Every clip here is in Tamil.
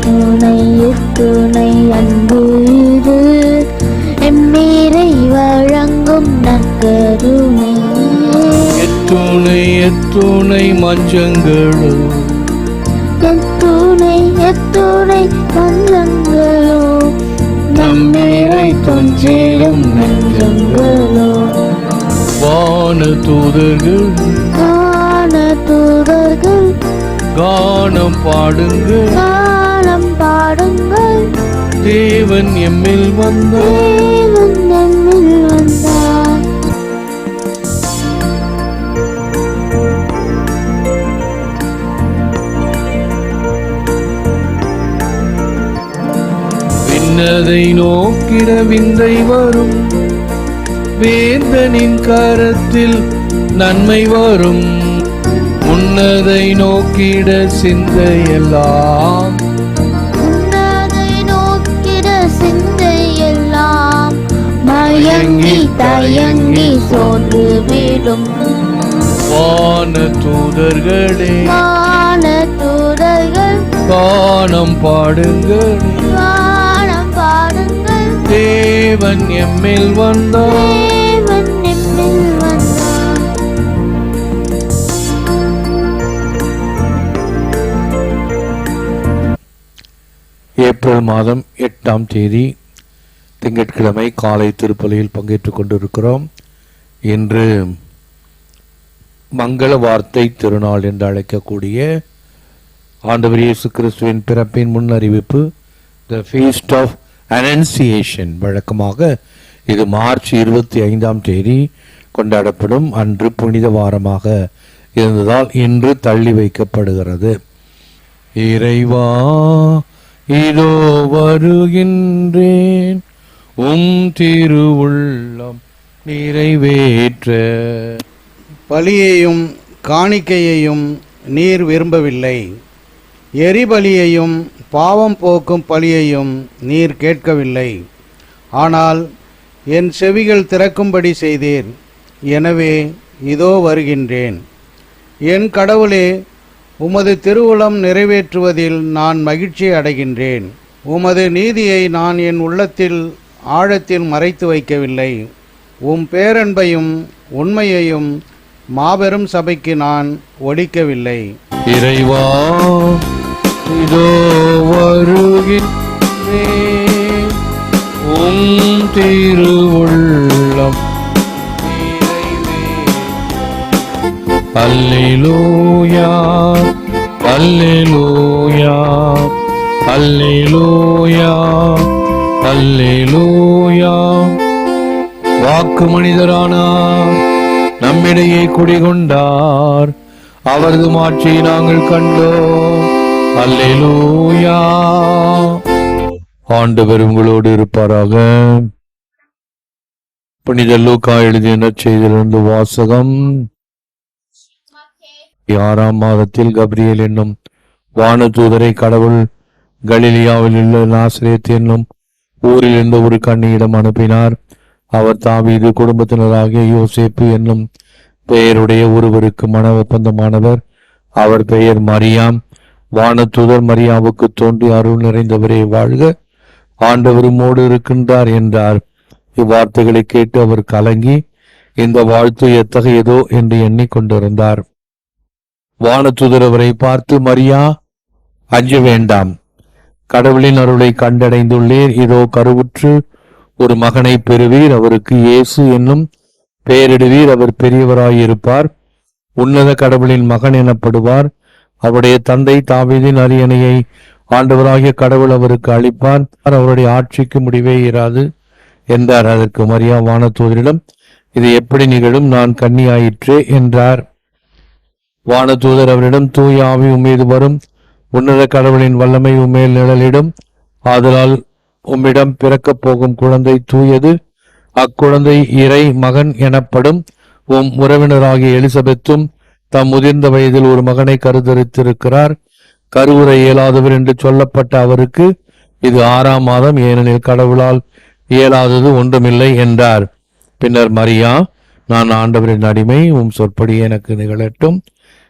துணை துணை அன்பு இது. எம்மீரை வழங்கும் நற்கருணை எத்துணை எத்துணை மஞ்சங்களும். கொஞ்சிடும் நெஞ்சங்களோ? வான தூதர்கள் காண தூதர்கள் கானம் பாடுங்கள். காலம் பாடுங்கள். தேவன் எம்மில் வந்தார். விண்ணதை நோக்கிட விந்தை வரும். வேந்தனின் கரத்தில் நன்மை வரும். முன்னதை நோக்கிட சிந்தையெல்லாம். உன்னதை நோக்கிட சிந்தையெல்லாம். மயங்கி தயங்கி சோர்ந்து விடும் வான தூதர்களே வான தூதர்கள். வானம் பாடுங்கள். தேவன் எம்மில் வந்தார் ஏப்ரல் மாதம் எட்டாம் தேதி திங்கட்கிழமை காலை திருப்பலியில் பங்கேற்றுக் கொண்டிருக்கிறோம். இன்று மங்கள வார்த்தை திருநாள் என்று அழைக்கக்கூடிய ஆண்டவர் இயேசு கிறிஸ்துவின் பிறப்பின் முன் அறிவிப்பு த ஃபீஸ்ட் ஆஃப் அனன்சியேஷன் வழக்கமாக இது மார்ச் இருபத்தி ஐந்தாம் தேதி கொண்டாடப்படும். அன்று புனித வாரமாக இருந்ததால் இன்று தள்ளி வைக்கப்படுகிறது. இறைவா இதோ வருகின்றேன். உம் திருவுள்ளம் நிறைவேற்ற. பலியையும் காணிக்கையையும் நீர் விரும்பவில்லை. எரிபலியையும் பாவம் போக்கும் பலியையும் நீர் கேட்கவில்லை. ஆனால் என் செவிகள் திறக்கும்படி செய்தீர். எனவே இதோ வருகின்றேன். என் கடவுளே உமது திருவுளம் நிறைவேற்றுவதில் நான் மகிழ்ச்சி அடைகின்றேன். உமது நீதியை நான் என் உள்ளத்தில் ஆழத்தில் மறைத்து வைக்கவில்லை. உம் பேரன்பையும் உண்மையையும் மாபெரும் சபைக்கு நான் ஒழிக்கவில்லை. இறைவா இதோ வருகின்றேன் உம் திருவுள்ளம் அல்லேலூயா அல்லேலூயா அல்லேலூயா அல்லேலூயா. வாக்கு மனிதரானார் நம்மிடையே குடிகொண்டார். அவரது மாட்சியை நாங்கள் கண்டோம். அல்லேலூயா ஆண்டவர் உங்களோடு இருப்பாராக. புனித லூக்கா எழுதிய நற்செய்தியிலிருந்து வாசகம். ஆறாம் மாதத்தில் கப்ரியேல் என்னும் வானதூதரை கடவுள் கலிலியாவில் உள்ள நாசிரியத் என்னும் ஊரில் இருந்த ஒரு கண்ணியிடம் அனுப்பினார். அவர் தாவீது குடும்பத்தினராகிய யோசேப்பு என்னும் பெயருடைய ஒருவருக்கு மன ஒப்பந்தமானவர். அவர் பெயர் மரியாம். வானத்துதர் மரியாவுக்கு தோன்றி அருள் நிறைந்தவரே வாழ்க. ஆண்டவர் இருக்கின்றார் என்றார். இவ்வார்த்தைகளை கேட்டு அவர் கலங்கி இந்த வாழ்த்து எத்தகையதோ என்று எண்ணிக்கொண்டிருந்தார். வானத்துதர் அவரை பார்த்து மரியா அஞ்ச வேண்டாம். கடவுளின் அருளை கண்டடைந்துள்ளீர். இதோ கருவுற்று ஒரு மகனை பெறுவீர். அவருக்கு இயேசு என்னும் பெயரிடுவீர். அவர் பெரியவராயிருப்பார். உன்னத கடவுளின் மகன் எனப்படுவார். அவருடைய தந்தை தாவீதின் அரியணையை ஆண்டவராகிய கடவுள் அவருக்கு அளிப்பார். அவருடைய ஆட்சிக்கு முடிவே இராது என்றார். அதற்கு மரியா வானதூதரிடம் இது எப்படி நிகழும்? நான் கன்னியாயிற்றே என்றார். வானதூதர் அவரிடம் தூய ஆவி உம்மீது வரும். உன்னத கடவுளின் வல்லமை உம்மேல் நிழலிடும். ஆதலால் உம்மிடம் பிறக்கப் போகும் குழந்தை தூயது. அக்குழந்தை இறை மகன் எனப்படும் உம் உறவினராகிய எலிசபெத்தும் தம் முதிர்ந்த வயதில் ஒரு மகனை கருதரித்திருக்கிறார். கருவுரை இயலாதவர் என்று சொல்லப்பட்ட அவருக்கு இது ஆறாம் மாதம் ஏனெனில் கடவுளால் இயலாதது ஒன்றுமில்லை என்றார். பின்னர் மரியா நான் ஆண்டவரின் அடிமை உம் சொற்படி எனக்கு நிகழட்டும்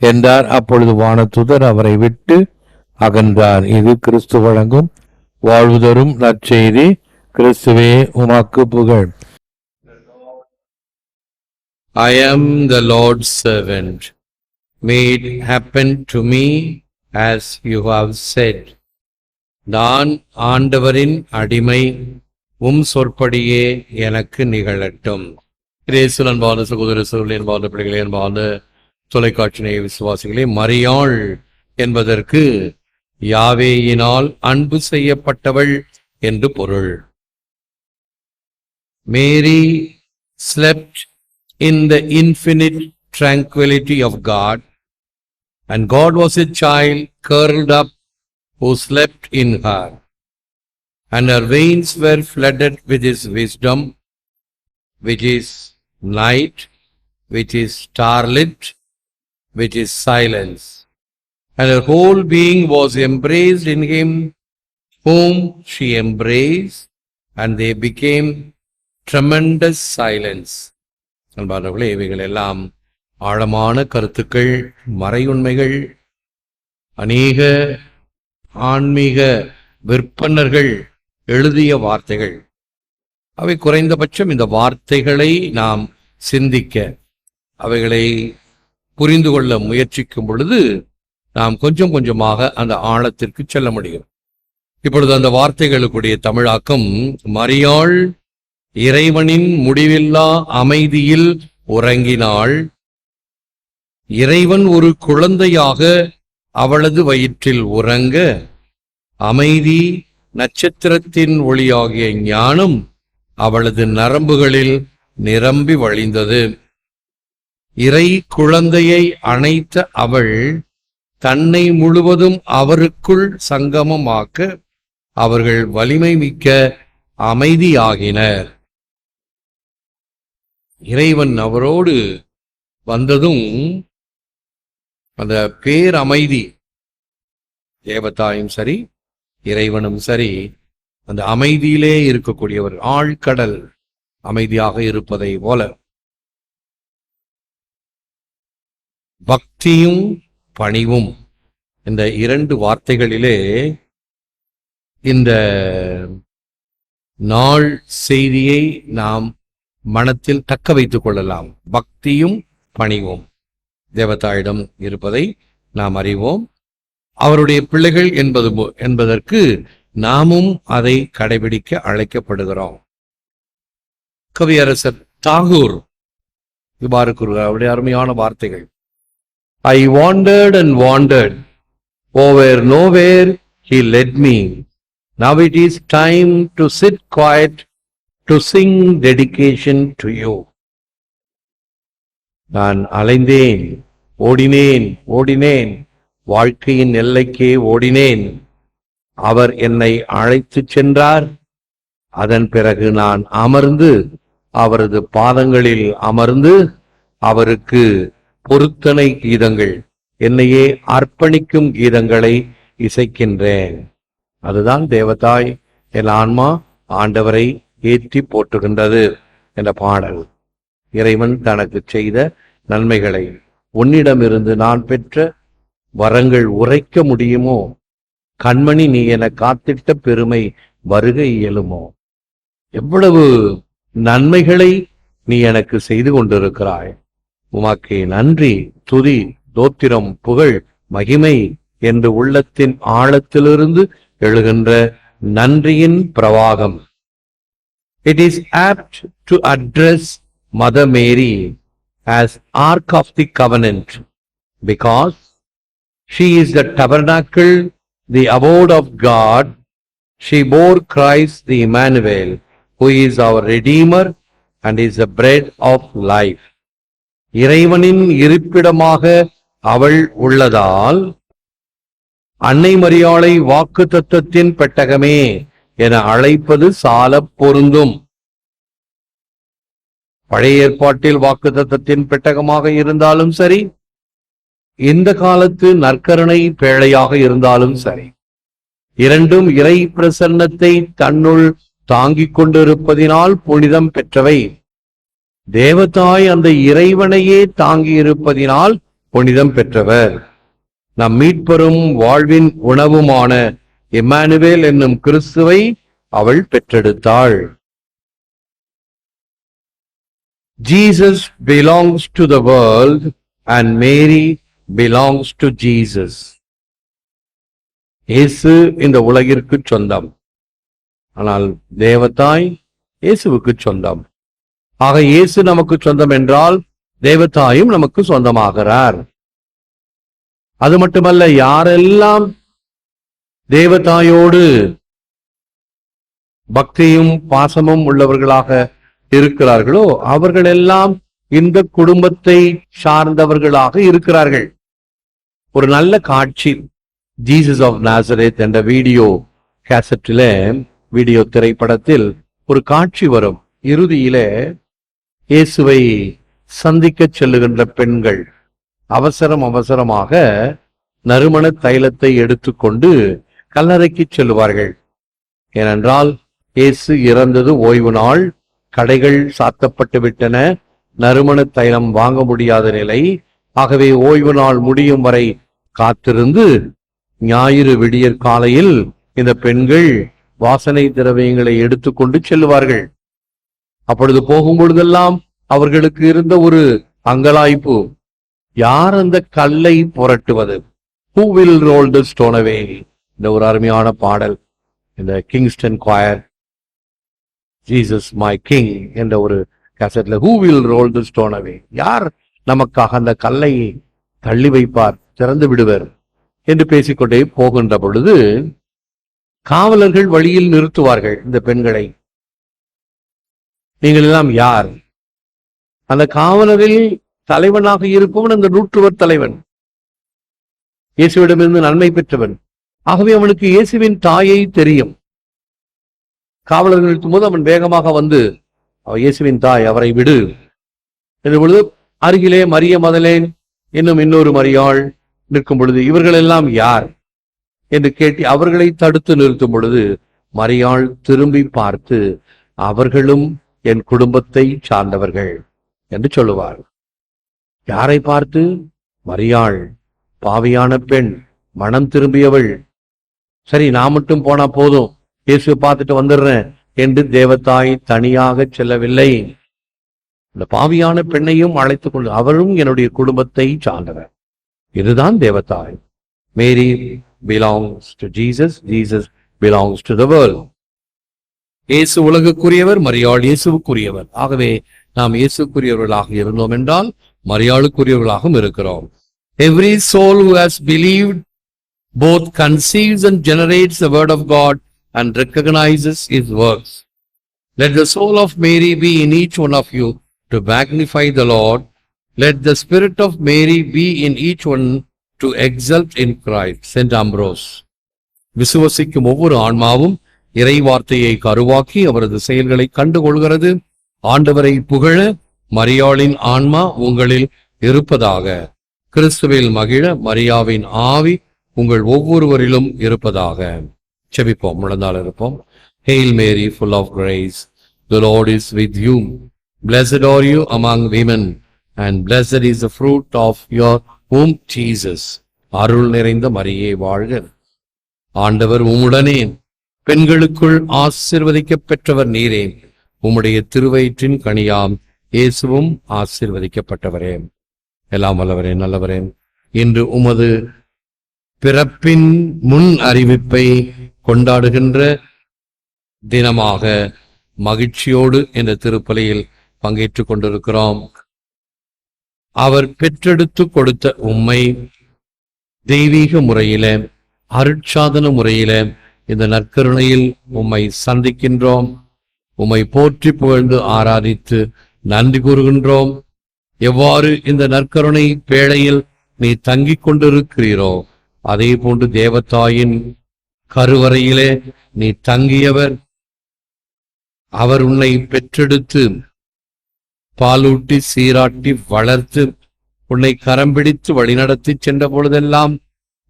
என்றார். அப்பொழுது வானத்துதர் அவரை விட்டு அகன்றார். இது கிறிஸ்து வழங்கும் வாழ்வுதரும் நற்செய்தி. கிறிஸ்துவே உமாக்கு புகழ். I am the Lord's servant. May it happen to me as you have said. நான் ஆண்டவரின் அடிமை உம் சொற்படியே எனக்கு நிகழட்டும். கிரேசுல் அன்பான சகோதர சகோதரி அன்பான பிள்ளைகளே அன்பான தொலைக்காட்சி நேய விசுவாசிகளே மரியாள் என்பதற்கு யாவேயினால் அன்பு செய்யப்பட்டவள் என்று பொருள். Mary slept in the infinite tranquillity of God and God was a child curled up who slept in her, and her veins were flooded with his wisdom, which is night, which is starlit, which is silence, and her whole being was embraced in him whom she embraced, and they became tremendous silence. அன்பானவர்களே இவைகள் எல்லாம் ஆழமான கருத்துக்கள் மறையுண்மைகள் அநேக ஆன்மீக விற்பனர்கள் எழுதிய வார்த்தைகள். அவை குறைந்தபட்சம் இந்த வார்த்தைகளை நாம் சிந்திக்க அவைகளை புரிந்து கொள்ள முயற்சிக்கும் பொழுது நாம் கொஞ்சம் கொஞ்சமாக அந்த ஆழத்திற்கு செல்ல முடியும். இப்பொழுது அந்த வார்த்தைகளுக்குடைய தமிழாக்கம் மரியாள் இறைவனின் முடிவில்லா அமைதியில் உறங்கினாள் இறைவன் ஒரு குழந்தையாக அவளது வயிற்றில் உறங்க அமைதி நட்சத்திரத்தின் ஒளியாகிய ஞானம் அவளது நரம்புகளில் நிரம்பி வழிந்தது. இறை குழந்தையை அணைத்த அவள் தன்னை முழுவதும் அவருக்குள் சங்கமமாக்க அவர்கள் வலிமை மிக்க அமைதியாகினர். இறைவன் அவரோடு வந்ததும் அந்த பேரமைதி தேவதாயும் சரி இறைவனும் சரி அந்த அமைதியிலே இருக்கக்கூடியவர் ஆழ்கடல் அமைதியாக இருப்பதை போல பக்தியும் பணிவும் இந்த இரண்டு வார்த்தைகளிலே இந்த நாள் செய்தியை நாம் மனத்தில் தக்க வைத்துக் கொள்ளலாம். பக்தியும் பணிவும். தேவதாயிடம் இருப்பதை நாம் அறிவோம். அவருடைய பிள்ளைகள் என்பது போ- என்பதற்கு நாமும் அதை கடைபிடிக்க அழைக்கப்படுகிறோம். கவியரசர் தாகூர் இவ்வாறு கூறுகிறார். அவருடைய அருமையான வார்த்தைகள். I wandered and wandered over nowhere he led me now it is time to sit quiet to sing dedication to you நான் அலைந்தேன் ஓடினேன் ஓடினேன் வாழ்க்கையின் எல்லைக்கே ஓடினேன். அவர் என்னை அழைத்துச் சென்றார். அதன் பிறகு நான் அமர்ந்து அவரது பாதங்களில் அமர்ந்து அவருக்கு பொருத்தனை கீதங்கள் என்னையே அர்ப்பணிக்கும் கீதங்களை இசைக்கின்றேன். அதுதான் தேவதாய் என் ஆன்மா ஆண்டவரை ஏற்றி போற்றுகின்றது என்ற பாடல். இறைவன் தனக்கு செய்த நன்மைகளை உன்னிடமிருந்து நான் பெற்ற வரங்கள் உரைக்க முடியுமோ? கண்மணி நீ என காத்திட்ட பெருமை வருக இயலுமோ? எவ்வளவு நன்மைகளை நீ எனக்கு செய்து கொண்டிருக்கிறாய். உமாக்கு நன்றி துதி தோத்திரம் புகழ் மகிமை என்று உள்ளத்தின் ஆழத்திலிருந்து எழுகின்ற நன்றியின் பிரவாகம். It is apt to address Mother Mary as Ark of the Covenant because she is the tabernacle, the abode of God. She bore Christ the Emmanuel, who is our Redeemer and is the bread of life. இறைவனின் இருப்பிடமாக அவள் உள்ளதால் அன்னை மரியாளை வாக்கு தத்தத்தின் பெட்டகமே என அழைப்பது சாலப் பொருந்தும் பழைய ஏற்பாட்டில் வாக்குத்தத்தின் பெட்டகமாக இருந்தாலும் சரி இந்த காலத்து நற்கருணை பேழையாக இருந்தாலும் சரி இரண்டும் இறை பிரசன்னத்தை தன்னுள் தாங்கிக் கொண்டிருப்பதினால் புனிதம் பெற்றவை. தேவதாய் அந்த இறைவனையே தாங்கி இருப்பதினால் புனிதம் பெற்றவர். நம் மீட்பெறும் வாழ்வின் உணவுமான இம்மானுவேல் என்னும் கிறிஸ்துவை அவள் பெற்றெடுத்தாள். Jesus belongs to the world and Mary belongs to Jesus. இயேசு இந்த உலகிற்கு சொந்தம். ஆனால் தேவதாய் இயேசுவுக்கு சொந்தம். ஆக இயேசு நமக்கு சொந்தம் என்றால் தேவதாயும் நமக்கு சொந்தமாகிறார். அது மட்டுமல்ல யாரெல்லாம் தேவதாயோடு பக்தியும் பாசமும் உள்ளவர்களாக இருக்கிறார்களோ அவர்கள் எல்லாம் இந்த குடும்பத்தை சார்ந்தவர்களாக இருக்கிறார்கள். ஒரு நல்ல காட்சி ஜீசஸ் ஆஃப் நாசரேத் என்ற வீடியோ கேசட்டில வீடியோ திரைப்படத்தில் ஒரு காட்சி வரும். இறுதியில இயேசுவை சந்திக்க செல்லுகின்ற பெண்கள் அவசரம் அவசரமாக நறுமண தைலத்தை எடுத்துக்கொண்டு கல்லறைக்கு செல்லுவார்கள். ஏனென்றால் இயேசு இறந்தது ஓய்வு நாள் கடைகள் சாத்தப்பட்டு விட்டன நறுமண தைலம் வாங்க முடியாத நிலை. ஆகவே ஓய்வு நாள் முடியும் வரை காத்திருந்து ஞாயிறு விடியற் காலையில் இந்த பெண்கள் வாசனை திரவியங்களை எடுத்துக்கொண்டு செல்வார்கள் அப்பொழுது போகும் பொழுதெல்லாம் அவர்களுக்கு இருந்த ஒரு அங்கலாய்ப்பு. யார் அந்த கல்லை புரட்டுவது? ஹூ வில் ரோல் த இந்த ஒரு அருமையான பாடல். இந்த Kingston choir Jesus my king என்ற ஒரு கேசட்ல who will roll the stone away யார் நமக்காக அந்த கல்லை தள்ளி வைப்பார் திறந்து விடுவர்? என்று பேசிக்கொண்டே போகின்ற பொழுது காவலர்கள் வழியில் நிறுத்துவார்கள் இந்த பெண்களை. நீங்கள் எல்லாம் யார்? அந்த காவலரில் தலைவனாக இருப்பவன் அந்த நூற்றுவர் தலைவன். இயேசுவிடமிருந்து நன்மை பெற்றவன். ஆகவே அவனுக்கு இயேசுவின் தாயை தெரியும். காவலர்கள் நிறுத்தும் போது அவன் வேகமாக வந்து இயேசுவின் தாய் அவரை விடு. என்ற பொழுது அருகிலே மரிய மதலேன் இன்னும் இன்னொரு மரியாள் நிற்கும் பொழுது இவர்கள் எல்லாம் யார்? என்று கேட்டு அவர்களை தடுத்து நிறுத்தும் பொழுது மரியாள் திரும்பி பார்த்து அவர்களும் என் குடும்பத்தை சார்ந்தவர்கள் என்று சொல்லுவார். யாரை பார்த்து? மரியாள் பாவியான பெண் மனம் திரும்பியவள். சரி நான் மட்டும் போனா போதும். இயேசுவை பார்த்துட்டு வந்துடுறேன். என்று தேவதாய் தனியாக செல்லவில்லை. இந்த பாவியான பெண்ணையும் அழைத்துக் கொண்டு அவளும் என்னுடைய குடும்பத்தை சார்ந்தவர். இதுதான் தேவதாய். Mary belongs to Jesus Jesus belongs to the world இயேசு உலகுக்குரியவர் மரியாள் இயேசுவுக்குரியவர். ஆகவே நாம் இயேசுக்குரியவர்களாக இருந்தோம் என்றால் மரியாளுக்குரியவர்களாகவும் இருக்கிறோம். Every soul who has believe both conceives and generates the word of God and recognizes his works. Let the soul of Mary be in each one of you to magnify the Lord. Let the spirit of Mary be in each one to exult in Christ. St. Ambrose. விசுவசிக்கும் ஒவ்வொரு ஆன்மாவும் இறை வார்த்தையை கருவாக்கி அவரது செயல்களை கண்டுகொள்கிறது ஆண்டவரை புகழ மரியாளின் ஆன்மா உங்களில் இருப்பதாக கிறிஸ்துவில் மகிழ மரியாவின் ஆவி உங்கள் ஒவ்வொருவரிலும் இருப்பதாக செபிப்போம் முழந்தால் இருப்போம். Hail Mary full of grace the Lord is with you blessed are you among women and blessed is the fruit of your womb Jesus அருள் நிறைந்த மரியே வாழ்க. ஆண்டவர் உம்முடனே பெண்களுக்குள் ஆசிர்வதிக்கப் பெற்றவர் நீரே. உம்முடைய திருவயிற்றின் கனியாம் இயேசுவும் ஆசிர்வதிக்கப்பட்டவரே. எல்லாம் வல்லவரே நல்லவரே. இன்று உமது பிறப்பின் முன் அறிவிப்பை கொண்டாடுகின்ற தினமாக மகிழ்ச்சியோடு இந்த திருப்பலியில் பங்கேற்றுக் கொண்டிருக்கிறோம். அவர் பெற்றெடுத்து கொடுத்த உம்மை தெய்வீக முறையில அருட்சாதன முறையில இந்த நற்கருணையில் உம்மை சந்திக்கின்றோம். உம்மை போற்றி புகழ்ந்து ஆராதித்து நன்றி கூறுகின்றோம். எவ்வாறு இந்த நற்கருணை பேழையில் நீ தங்கிக் கொண்டிருக்கிறீரோ அதே போன்று தேவத்தாயின் கருவறையிலே நீ தங்கியவர். அவர் உன்னை பெற்றெடுத்து பாலூட்டி சீராட்டி வளர்த்து உன்னை கரம் பிடித்து வழிநடத்தி சென்ற பொழுதெல்லாம்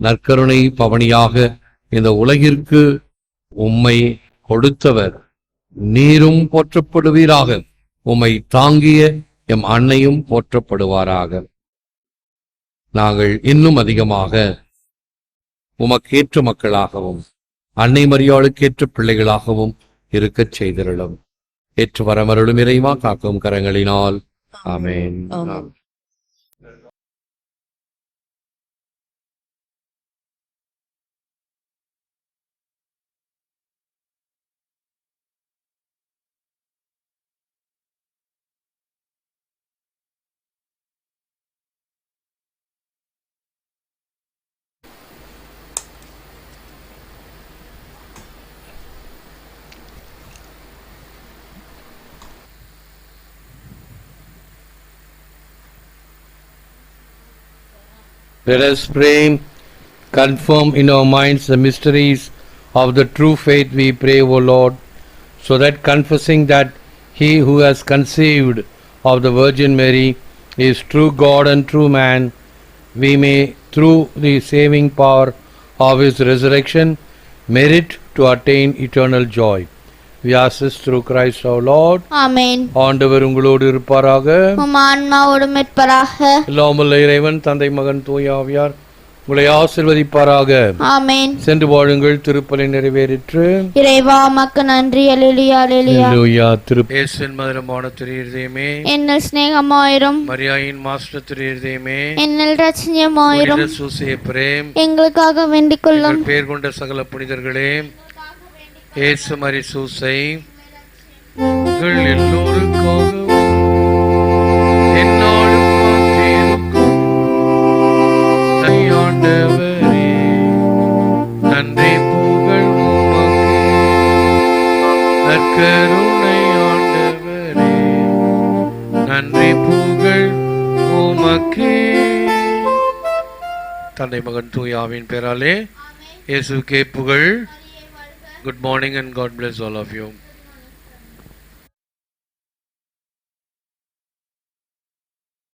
நற்கருணை பவனியாக இந்த உலகிற்கு உம்மை கொடுத்தவர். நீரும் போற்றப்படுவீராக. உம்மை தாங்கிய எம் அன்னையும் போற்றப்படுவாராக. நாங்கள் இன்னும் அதிகமாக உமக்கேற்ற மக்களாகவும் அன்னை மரியாளுக்கேற்ற பிள்ளைகளாகவும் இருக்கச் செய்திருளும். ஏற்று வரமருளும் இறைவா காக்கும் கரங்களினால். ஆமேன். Let us pray, confirm in our minds the mysteries of the true faith, we pray, O Lord, so that confessing that He who has conceived of the Virgin Mary is true God and true man, we may, through the saving power of His resurrection, merit to attain eternal joy. We ask this through Christ our Lord. ஆமென் ஆண்டவர் உங்களோடு இருப்பாராக. உம் இல்லாமல் இறைவன் தந்தை மகன் தூய ஆவியார் உங்களை ஆசிர்வதிப்பாராக. ஆமென் சென்று வாழுங்கள் திருப்பலி நிறைவேறிற்று. இறைவா மக்கு நன்றி அலிலியா அலிலியா. அல்லேலூயா திரு இயேசுவின் மதுரமான திரு இருதயமே. என்னில் சிநேகமாயிரும். மரியாயின் மாஸ்டர் திரு இருதயமே. என்னில் ரச்சனியமாயிரும் புனித சூசைய பிரேம் எங்களுக்காக வேண்டிக் கொள்ளும். பேர் கொண்ட சகல புனிதர்களே. இயேசு மரி சூசை உங்கள் எல்லோருக்காகவும் எந்நாளும் ஆண்டவரே நன்றி புகழ் உமக்கே. தந்தை மகன் தூயாவின் பேராலே இயேசுக்கே புகழ். Good morning and God bless all of you.